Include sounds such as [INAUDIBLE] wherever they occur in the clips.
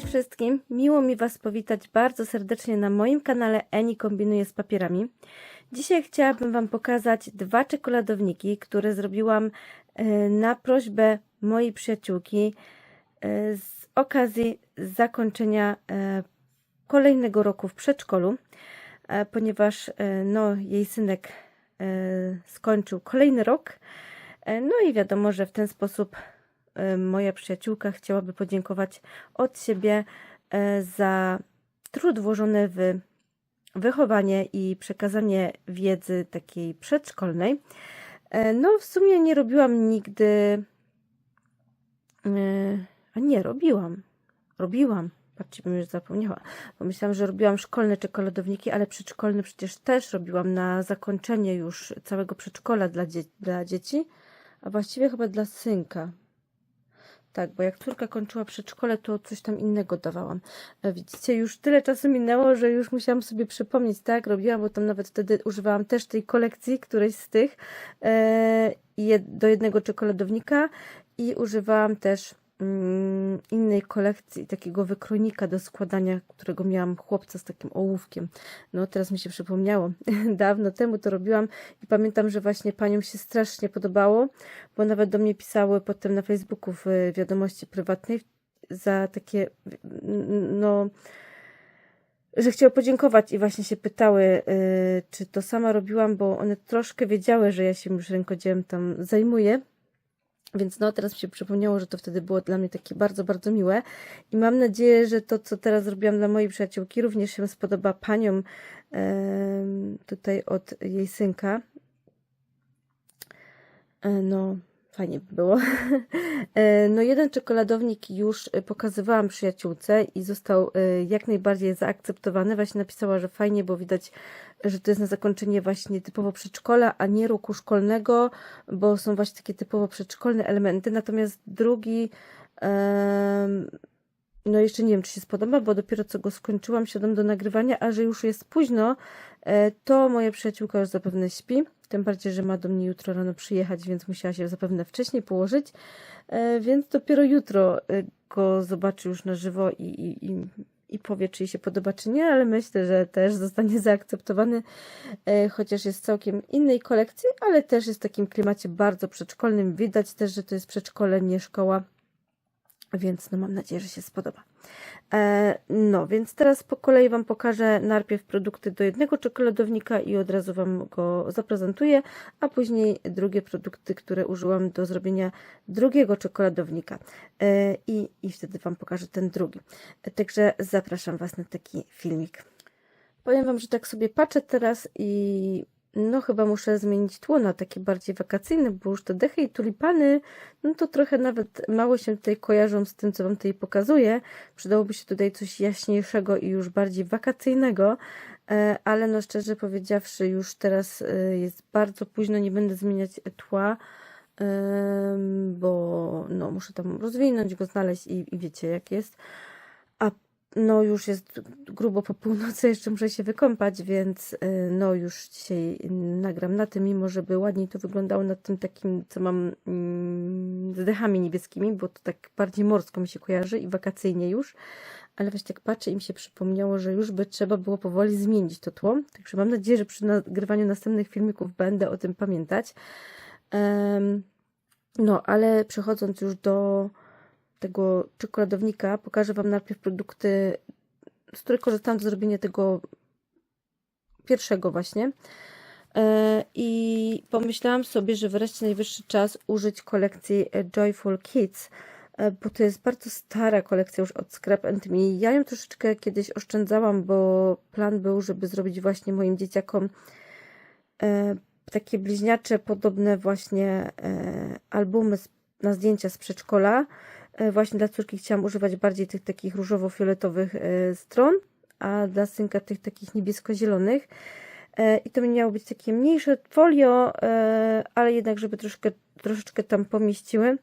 Cześć wszystkim, miło mi Was powitać bardzo serdecznie na moim kanale Eni kombinuje z papierami. Dzisiaj chciałabym Wam pokazać dwa czekoladowniki, które zrobiłam e, na prośbę mojej przyjaciółki e, z okazji zakończenia e, kolejnego roku w przedszkolu, ponieważ no, jej synek skończył kolejny rok. No i wiadomo, że w ten sposób moja przyjaciółka chciałaby podziękować od siebie e, za trud włożony w wychowanie i przekazanie wiedzy takiej przedszkolnej. E, No, w sumie nie robiłam nigdy. e, A nie, robiłam. Robiłam. Patrzcie, bym już zapomniała. Bo myślałam, że robiłam szkolne czekoladowniki, ale przedszkolne przecież też robiłam na zakończenie już całego przedszkola dla, dzie dla dzieci, a właściwie chyba dla synka. Tak, bo jak córka kończyła przedszkole, to coś tam innego dawałam. E, Widzicie, już tyle czasu minęło, że już musiałam sobie przypomnieć, tak, robiłam, bo tam nawet wtedy używałam też tej kolekcji, którejś z tych, e, do jednego czekoladownika i używałam też innej kolekcji, takiego wykrojnika do składania, którego miałam chłopca z takim ołówkiem. No, teraz mi się przypomniało. [LAUGHS] Dawno temu to robiłam i pamiętam, że właśnie paniom się strasznie podobało, bo nawet do mnie pisały potem na Facebooku w y, wiadomości prywatnej za takie, no, że chciały podziękować i właśnie się pytały, y, czy to sama robiłam, bo one troszkę wiedziały, że ja się już rękodziełem tam zajmuję. Więc no, teraz mi się przypomniało, że to wtedy było dla mnie takie bardzo, bardzo miłe. I mam nadzieję, że to, co teraz zrobiłam dla mojej przyjaciółki, również się spodoba paniom tutaj od jej synka. E, No, fajnie by było. [LAUGHS] E, No, jeden czekoladownik już e, pokazywałam przyjaciółce i został e, jak najbardziej zaakceptowany. Właśnie napisała, że fajnie, bo widać, że to jest na zakończenie właśnie typowo przedszkola, a nie roku szkolnego, bo są właśnie takie typowo przedszkolne elementy. Natomiast drugi, no jeszcze nie wiem, czy się spodoba, bo dopiero co go skończyłam, siadam do nagrywania, a że już jest późno, e, to moja przyjaciółka już zapewne śpi. Tym bardziej, że ma do mnie jutro rano przyjechać, więc musiała się zapewne wcześniej położyć. E, Więc dopiero jutro e, go zobaczy już na żywo i, i, i, i powie, czy jej się podoba, czy nie, ale myślę, że też zostanie [LAUGHS] zaakceptowany, chociaż jest całkiem innej kolekcji, ale też jest w takim klimacie bardzo przedszkolnym. Widać też, że to jest przedszkole, nie szkoła. Więc no mam nadzieję, że się spodoba. E, no, więc teraz po kolei Wam pokażę najpierw produkty do jednego czekoladownika i od razu Wam go zaprezentuję, a później drugie produkty, które użyłam do zrobienia drugiego czekoladownika. E, i, I wtedy Wam pokażę ten drugi. E, także zapraszam Was na taki filmik. Powiem Wam, że tak sobie patrzę teraz i no chyba muszę zmienić tło na takie bardziej wakacyjne, bo już te dechy i tulipany, no to trochę nawet mało się tutaj kojarzą z tym, co Wam tutaj pokazuję. Przydałoby się tutaj coś jaśniejszego i już bardziej wakacyjnego, e, ale no szczerze powiedziawszy, już teraz e, jest bardzo późno, nie będę zmieniać tła, em, bo no muszę tam rozwinąć go, znaleźć i, i wiecie jak jest. No już jest grubo po północy, jeszcze muszę się wykąpać, więc y, no już dzisiaj nagram na tym, mimo żeby ładniej to wyglądało na tym takim, co mam mm, z dechami niebieskimi, bo to tak bardziej morsko mi się kojarzy i wakacyjnie już, ale właśnie tak patrzę i mi się przypomniało, że już by trzeba było powoli zmienić to tło, także mam nadzieję, że przy nagrywaniu następnych filmików będę o tym pamiętać. No, ale przechodząc już do tego czekoladownika, pokażę Wam najpierw produkty, z których korzystałam do zrobienia tego pierwszego właśnie. E, I pomyślałam sobie, że wreszcie najwyższy czas użyć kolekcji Joyful Kids, e, bo to jest bardzo stara kolekcja już od Scrap and Me. Ja ją troszeczkę kiedyś oszczędzałam, bo plan był, żeby zrobić właśnie moim dzieciakom e, takie bliźniacze, podobne właśnie albumy na zdjęcia z przedszkola. E, Właśnie dla córki chciałam używać bardziej tych takich różowo-fioletowych e, stron, a dla synka tych takich niebiesko-zielonych. E, I to miało być takie mniejsze folio, ale jednak, żeby troszkę, troszeczkę tam pomieściły.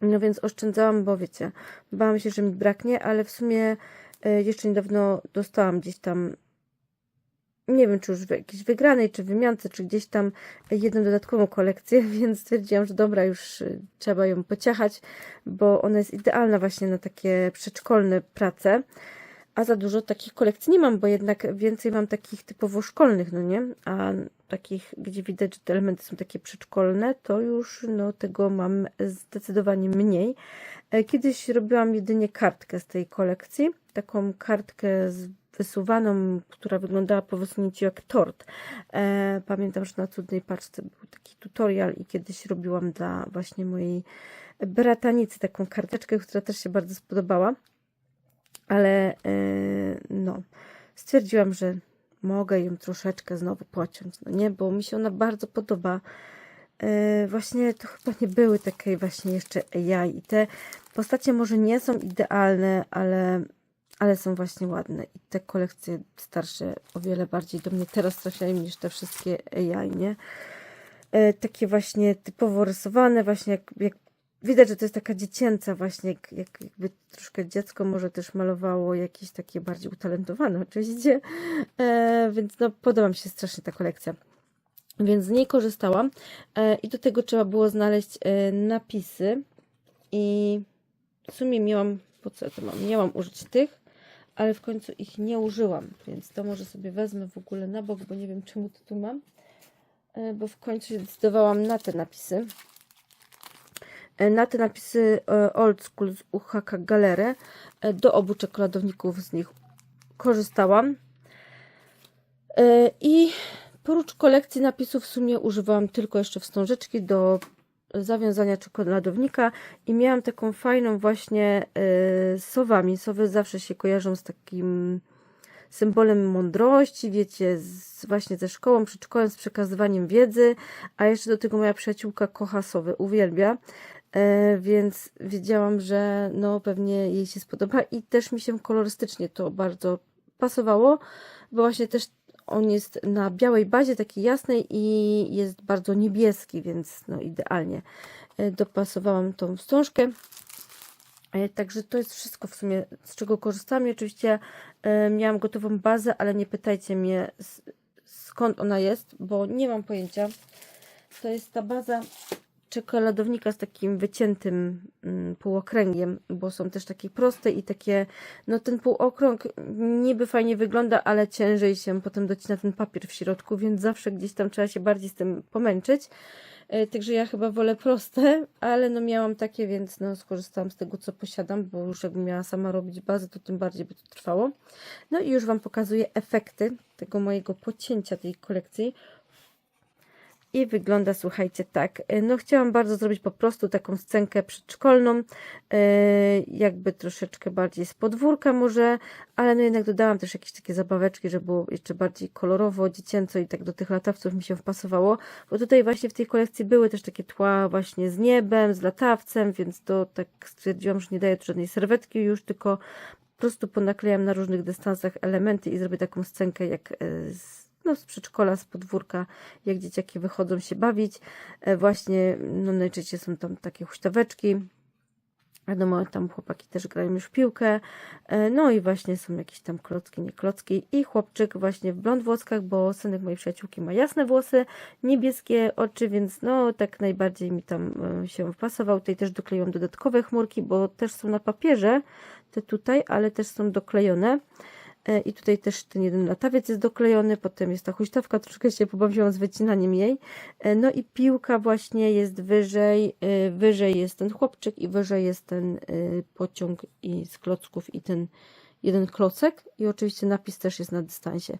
No więc oszczędzałam, bo wiecie, bałam się, że mi braknie, ale w sumie jeszcze niedawno dostałam gdzieś tam nie wiem, czy już w jakiejś wygranej, czy wymiance, czy gdzieś tam jedną dodatkową kolekcję, [LAUGHS] więc stwierdziłam, że dobra, już y, trzeba ją pociachać, bo ona jest idealna właśnie na takie przedszkolne prace. A za dużo takich kolekcji nie mam, bo jednak więcej mam takich typowo szkolnych, no nie? A takich, gdzie widać, że te elementy są takie przedszkolne, to już no, tego mam zdecydowanie mniej. E, Kiedyś robiłam jedynie kartkę z tej kolekcji, taką kartkę z wysuwaną, która wyglądała po wysunięciu jak tort. E, pamiętam, że na cudnej paczce był taki tutorial i kiedyś robiłam dla właśnie mojej bratanicy taką karteczkę, która też się bardzo spodobała. Ale e, no, stwierdziłam, że mogę ją troszeczkę znowu pociąć, no nie, bo mi się ona bardzo podoba. E, właśnie to chyba nie były takie właśnie jeszcze AI i te postacie może nie są idealne, ale, ale są właśnie ładne i te kolekcje starsze o wiele bardziej do mnie teraz trafiają niż te wszystkie AI, nie? E, takie właśnie typowo rysowane, właśnie jak, jak widać, że to jest taka dziecięca właśnie, jak, jak jakby troszkę dziecko może też malowało jakieś takie bardziej utalentowane oczywiście, e, więc no podoba mi się strasznie ta kolekcja. Więc z niej korzystałam e, i do tego trzeba było znaleźć e, napisy i w sumie miałam, po co to mam? Miałam użyć tych, ale w końcu ich nie użyłam, więc to może sobie wezmę w ogóle na bok, bo nie wiem czemu to tu mam, e, bo w końcu się zdecydowałam na te napisy. E, Na te napisy e, Old School z UHK Galerę do obu czekoladowników z nich korzystałam. I Prócz kolekcji napisów w sumie używałam tylko jeszcze wstążeczki do zawiązania czekoladownika i miałam taką fajną właśnie y, z sowami. Sowy zawsze się kojarzą z takim symbolem mądrości, wiecie, z, właśnie ze szkołą, przedszkolem, z przekazywaniem wiedzy, a jeszcze do tego moja przyjaciółka kocha sowy, uwielbia, e, więc wiedziałam, że no pewnie jej się spodoba i też mi się kolorystycznie to bardzo pasowało, bo właśnie też on jest na białej bazie, takiej jasnej i jest bardzo niebieski, więc no idealnie e, dopasowałam tą wstążkę. E, Także to jest wszystko w sumie, z czego korzystam. Oczywiście e, miałam gotową bazę, ale nie pytajcie mnie skąd ona jest, bo nie mam pojęcia. To jest ta baza czekoladownika z takim wyciętym mm, półokręgiem, bo są też takie proste i takie, no ten półokrąg niby fajnie wygląda, ale ciężej się potem docina ten papier w środku, więc zawsze gdzieś tam trzeba się bardziej z tym pomęczyć. E, Także ja chyba wolę proste, ale no miałam takie, więc no skorzystałam z tego, co posiadam, bo już jakbym miała sama robić bazę, to tym bardziej by to trwało. No i już Wam pokazuję efekty tego mojego pocięcia tej kolekcji. I wygląda, słuchajcie, tak. E, No chciałam bardzo zrobić po prostu taką scenkę przedszkolną, e, jakby troszeczkę bardziej z podwórka może, ale no jednak dodałam też jakieś takie zabaweczki, żeby było jeszcze bardziej kolorowo, dziecięco i tak do tych latawców mi się wpasowało, bo tutaj właśnie w tej kolekcji były też takie tła właśnie z niebem, z latawcem, więc to tak stwierdziłam, że nie daję tu żadnej serwetki już, tylko po prostu ponaklejam na różnych dystansach elementy i zrobię taką scenkę jak e, z, no, z przedszkola, z podwórka, jak dzieciaki wychodzą się bawić. E, Właśnie, no najczęściej są tam takie huśtaweczki. Wiadomo, tam chłopaki też grają już piłkę. E, No i właśnie są jakieś tam klocki, nie klocki. I chłopczyk właśnie w blond włoskach, bo synek mojej przyjaciółki ma jasne włosy, niebieskie oczy, więc no tak najbardziej mi tam e, się wpasował. Tutaj też dokleiłam dodatkowe chmurki, bo też są na papierze, te tutaj, ale też są doklejone. E, I tutaj też ten jeden latawiec jest doklejony, potem jest ta huśtawka, troszkę się pobawiłam z wycinaniem jej. E, No i piłka właśnie jest wyżej, e, wyżej jest ten chłopczyk i wyżej jest ten pociąg i z klocków i ten jeden klocek i oczywiście napis też jest na dystansie,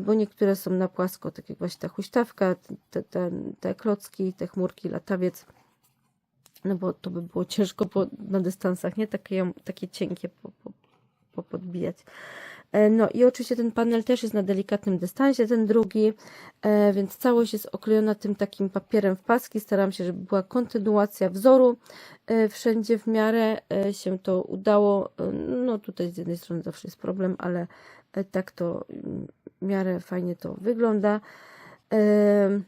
bo niektóre są na płasko, tak jak właśnie ta huśtawka, te, te, te klocki, te chmurki, latawiec. No bo to by było ciężko po, na dystansach, nie? Takie, takie cienkie po, po, popodbijać. E, No i oczywiście ten panel też jest na delikatnym dystansie, ten drugi, e, więc całość jest oklejona tym takim papierem w paski. Staram się, żeby była kontynuacja wzoru. E, Wszędzie w miarę e, się to udało. E, No tutaj z jednej strony zawsze jest problem, ale e, tak to mm, w miarę fajnie to wygląda. E,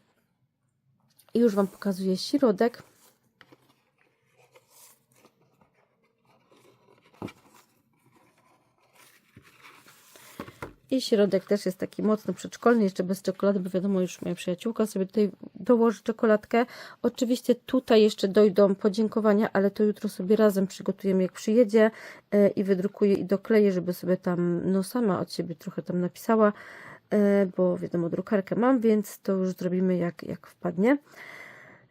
I już Wam pokazuję środek. I środek też jest taki mocno przedszkolny, jeszcze bez czekolady, bo wiadomo, już moja przyjaciółka sobie tutaj dołoży czekoladkę. Oczywiście tutaj jeszcze dojdą podziękowania, ale to jutro sobie razem przygotujemy, jak przyjedzie e, i wydrukuję i dokleję, żeby sobie tam, no sama od siebie trochę tam napisała, e, bo wiadomo, drukarkę mam, więc to już zrobimy jak, jak wpadnie.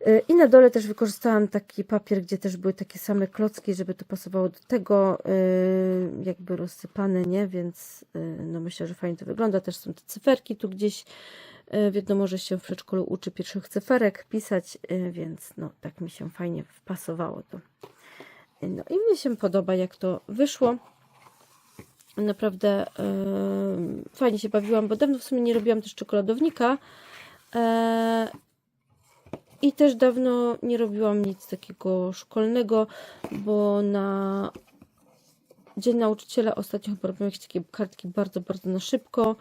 E, I na dole też wykorzystałam taki papier, gdzie też były takie same klocki, żeby to pasowało do tego, e, jakby rozsypane, nie? Więc e, no myślę, że fajnie to wygląda. Też są te cyferki tu gdzieś. E, Wiadomo, że się w przedszkolu uczy pierwszych cyferek pisać, e, więc no tak mi się fajnie wpasowało to. E, No i mnie się podoba, jak to wyszło. Naprawdę e, fajnie się bawiłam, bo dawno w sumie nie robiłam też czekoladownika. I też dawno nie robiłam nic takiego szkolnego, bo na Dzień Nauczyciela ostatnio chyba robiłam jakieś takie kartki bardzo, bardzo na szybko.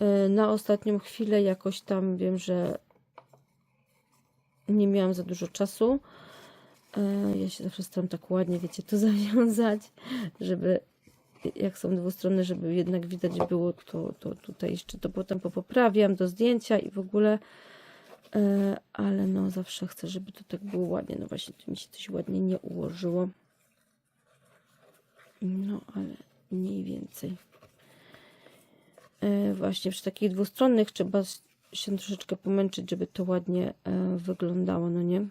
Yy, Na ostatnią chwilę jakoś tam wiem, że nie miałam za dużo czasu. Yy, Ja się zawsze staram tak ładnie, wiecie, to [LAUGHS] zawiązać, żeby jak są dwustronne, żeby jednak widać było, to, to tutaj jeszcze to potem popoprawiam do zdjęcia i w ogóle ale no zawsze chcę, żeby to tak było ładnie. No właśnie, tu mi się coś ładnie nie ułożyło. No, ale mniej więcej. E, Właśnie przy takich dwustronnych trzeba się troszeczkę pomęczyć, żeby to ładnie e, wyglądało, no nie?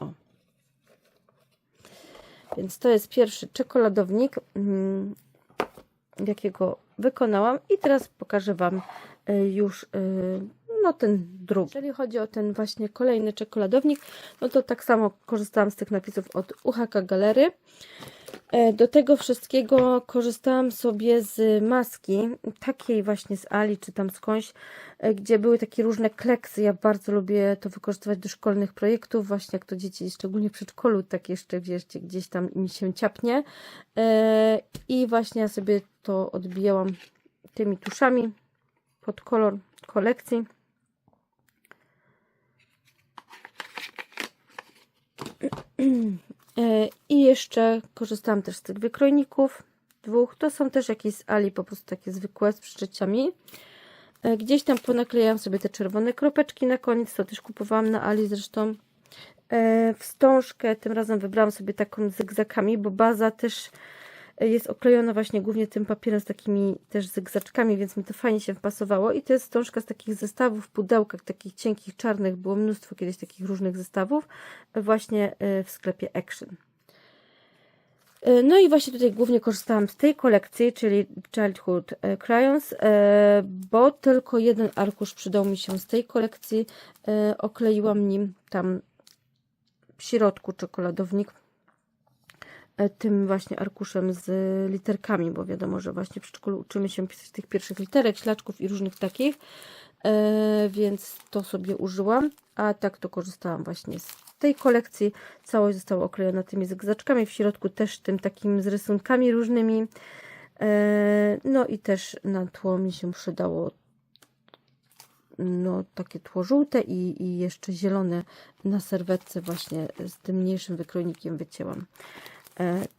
O. Więc to jest pierwszy czekoladownik, mm, jakiego wykonałam i teraz pokażę Wam e, już e, no ten drugi. Jeżeli chodzi o ten właśnie kolejny czekoladownik, no to tak samo korzystałam z tych napisów od UHK Galery. E, Do tego wszystkiego korzystałam sobie z maski, takiej właśnie z Ali czy tam skądś, e, gdzie były takie różne kleksy. Ja bardzo lubię to wykorzystywać do szkolnych projektów, właśnie jak to dzieci, szczególnie w przedszkolu, tak jeszcze wierzcie, gdzieś tam mi się ciapnie. E, I właśnie ja sobie to odbijałam tymi tuszami pod kolor kolekcji. [CLEARS THROAT] I jeszcze korzystałam też z tych wykrojników dwóch. To są też jakieś z Ali, po prostu takie zwykłe z przyczeciami. E, Gdzieś tam ponaklejałam sobie te czerwone kropeczki na koniec, to też kupowałam na Ali zresztą. E, Wstążkę tym razem wybrałam sobie taką z zygzakami, bo baza też jest oklejona właśnie głównie tym papierem z takimi też zygzaczkami, więc mi to fajnie się wpasowało. I to jest wstążka z takich zestawów pudełkach, takich cienkich, czarnych. Było mnóstwo kiedyś takich różnych zestawów właśnie e, w sklepie Action. E, No i właśnie tutaj głównie korzystałam z tej kolekcji, czyli Childhood e, Crayons, e, bo tylko jeden arkusz przydał mi się z tej kolekcji. E, Okleiłam nim tam w środku czekoladownik e, tym właśnie arkuszem z literkami, bo wiadomo, że właśnie w przedszkolu uczymy się pisać tych pierwszych literek, ślaczków i różnych takich, e, więc to sobie użyłam, a tak to korzystałam właśnie z tej kolekcji. Całość została oklejona tymi zygzaczkami, w środku też tym takim z rysunkami różnymi. E, No i też na tło mi się przydało no, takie tło żółte i, i jeszcze zielone na serwetce właśnie z tym mniejszym wykrojnikiem wycięłam e,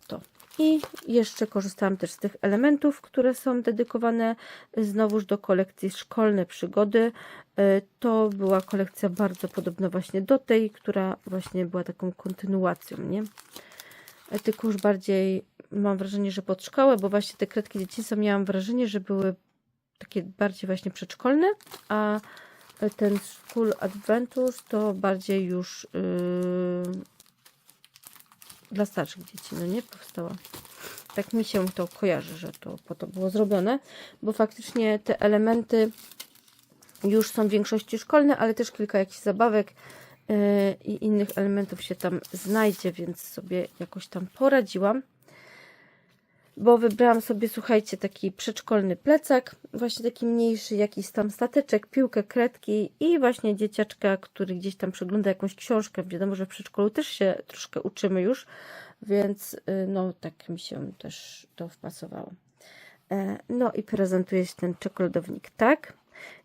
to. I jeszcze korzystałam też z tych elementów, które są dedykowane znowuż do kolekcji Szkolne Przygody. E, To była kolekcja bardzo podobna właśnie do tej, która właśnie była taką kontynuacją, nie? E, Tylko już bardziej mam wrażenie, że pod szkołę, bo właśnie te kredki dzieciństwa miałam wrażenie, że były takie bardziej właśnie przedszkolne, a ten School Adventures to bardziej już yy, dla starszych dzieci, no nie? Powstała. Tak mi się to kojarzy, że to po to było zrobione, bo faktycznie te elementy już są w większości szkolne, ale też kilka jakichś zabawek yy, i innych elementów się tam znajdzie, więc sobie jakoś tam poradziłam bo wybrałam sobie, słuchajcie, taki przedszkolny plecak, właśnie taki mniejszy, jakiś tam stateczek, piłkę, kredki i właśnie dzieciaczka, który gdzieś tam przegląda jakąś książkę. Wiadomo, że w przedszkolu też się troszkę uczymy już, więc y, no tak mi się też to wpasowało. E, No i prezentuje się ten czekoladownik tak.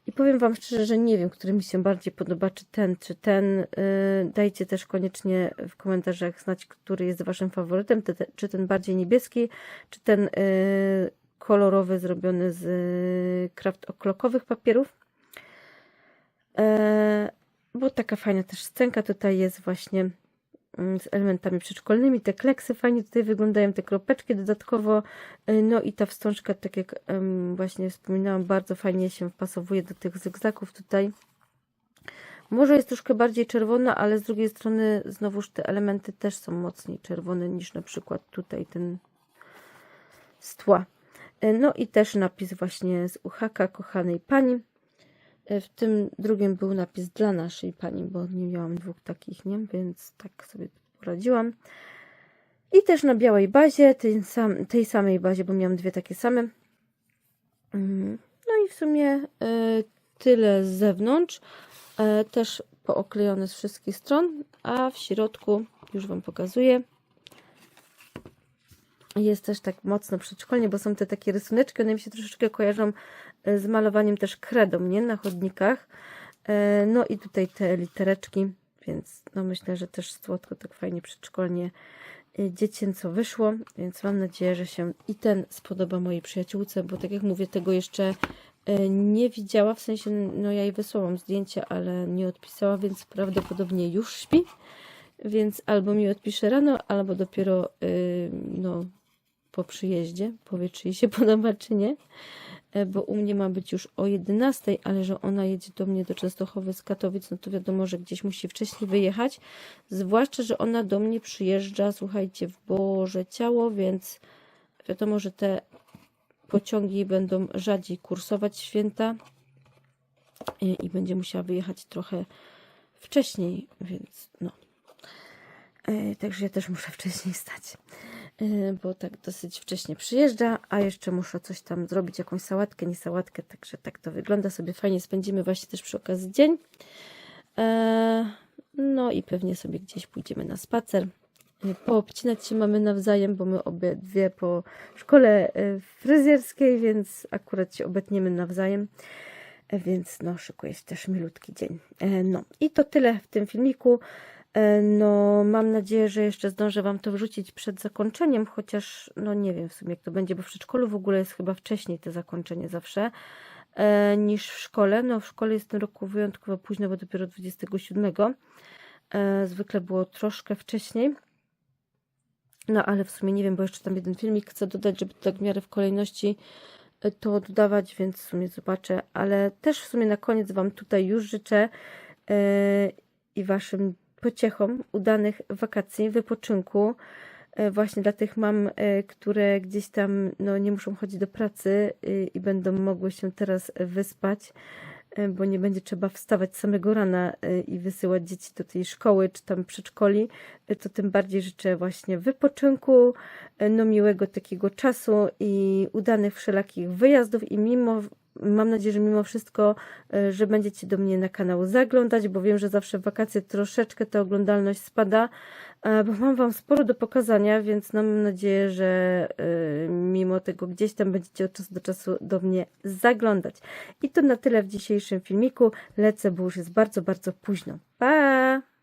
I powiem Wam szczerze, że nie wiem, który mi się bardziej podoba, czy ten, czy ten. Y, Dajcie też koniecznie w komentarzach znać, który jest Waszym faworytem, te- te- czy ten bardziej niebieski, czy ten y, kolorowy, zrobiony z y, kraft oklokowych papierów. Bo taka fajna też scenka tutaj jest właśnie z elementami przedszkolnymi. Te kleksy fajnie tutaj wyglądają, te kropeczki dodatkowo. y, No i ta wstążka, tak jak właśnie wspominałam, bardzo fajnie się wpasowuje do tych zygzaków tutaj. Może jest troszkę bardziej czerwona, ale z drugiej strony znowuż te elementy też są mocniej czerwone niż na przykład tutaj ten z tła. E, No i też napis właśnie z uchaka kochanej pani. E, W tym drugim był napis dla naszej pani, bo nie miałam dwóch takich, nie? Więc tak sobie poradziłam. I też na białej bazie, tej, sam, tej samej bazie, bo miałam dwie takie same. Mm, No i w sumie e, tyle z zewnątrz. E, Też pooklejone z wszystkich stron, a w środku już Wam pokazuję. Jest też tak mocno przedszkolnie, bo są te takie rysuneczki, one mi się troszeczkę kojarzą z malowaniem też kredą, nie? Na chodnikach. E, No i tutaj te litereczki, więc no myślę, że też słodko, tak fajnie przedszkolnie e, dziecięco wyszło, więc mam nadzieję, że się i ten spodoba mojej przyjaciółce, bo tak jak mówię, tego jeszcze e, nie widziała, w sensie, no ja jej wysłałam zdjęcie, ale nie odpisała, więc prawdopodobnie już śpi, więc albo mi odpisze rano, albo dopiero no, po przyjeździe powie, czy jej się podoba, czy nie, bo u mnie ma być już o 11, ale że ona jedzie do mnie do Częstochowy z Katowic, no to wiadomo, że gdzieś musi wcześniej wyjechać, zwłaszcza, że ona do mnie przyjeżdża, słuchajcie, w Boże Ciało, więc wiadomo, że te pociągi będą rzadziej kursować święta i, i będzie musiała wyjechać trochę wcześniej, więc no. E, Także ja też muszę wcześniej stać, e, bo tak dosyć wcześnie przyjeżdża, a jeszcze muszę coś tam zrobić, jakąś sałatkę, nie sałatkę, także tak to wygląda sobie fajnie. Spędzimy właśnie też przy okazji dzień. E, No i pewnie sobie gdzieś pójdziemy na spacer. E, Poobcinać się mamy nawzajem, bo my obydwie po szkole e, fryzjerskiej, więc akurat się obetniemy nawzajem. Więc no, szykuje się też milutki dzień. No i to tyle w tym filmiku. E, No, mam nadzieję, że jeszcze zdążę Wam to wrzucić przed zakończeniem, chociaż no nie wiem w sumie jak to będzie, bo w przedszkolu w ogóle jest chyba wcześniej to zakończenie zawsze e, niż w szkole. No w szkole jest w tym roku wyjątkowo późno, bo dopiero 27. E, zwykle było troszkę wcześniej. No ale w sumie nie wiem, bo jeszcze tam jeden filmik chcę dodać, żeby tak w miarę w kolejności e, to dodawać, więc w sumie zobaczę. Ale też w sumie na koniec Wam tutaj już życzę e, i Waszym pociechom udanych wakacji, wypoczynku. E, Właśnie dla tych mam, e, które gdzieś tam no, nie muszą chodzić do pracy y, i będą mogły się teraz wyspać, e, bo nie będzie trzeba wstawać samego rana e, i wysyłać dzieci do tej szkoły czy tam przedszkoli, e, to tym bardziej życzę właśnie wypoczynku, e, no miłego takiego czasu i udanych wszelakich wyjazdów i mimo Mam nadzieję, że mimo wszystko, e, że będziecie do mnie na kanał zaglądać, bo wiem, że zawsze w wakacje troszeczkę ta oglądalność spada, e, bo mam Wam sporo do pokazania, więc no, mam nadzieję, że e, mimo tego gdzieś tam będziecie od czasu do czasu do mnie zaglądać. I to na tyle w dzisiejszym filmiku. Lecę, bo już jest bardzo, bardzo późno. Pa!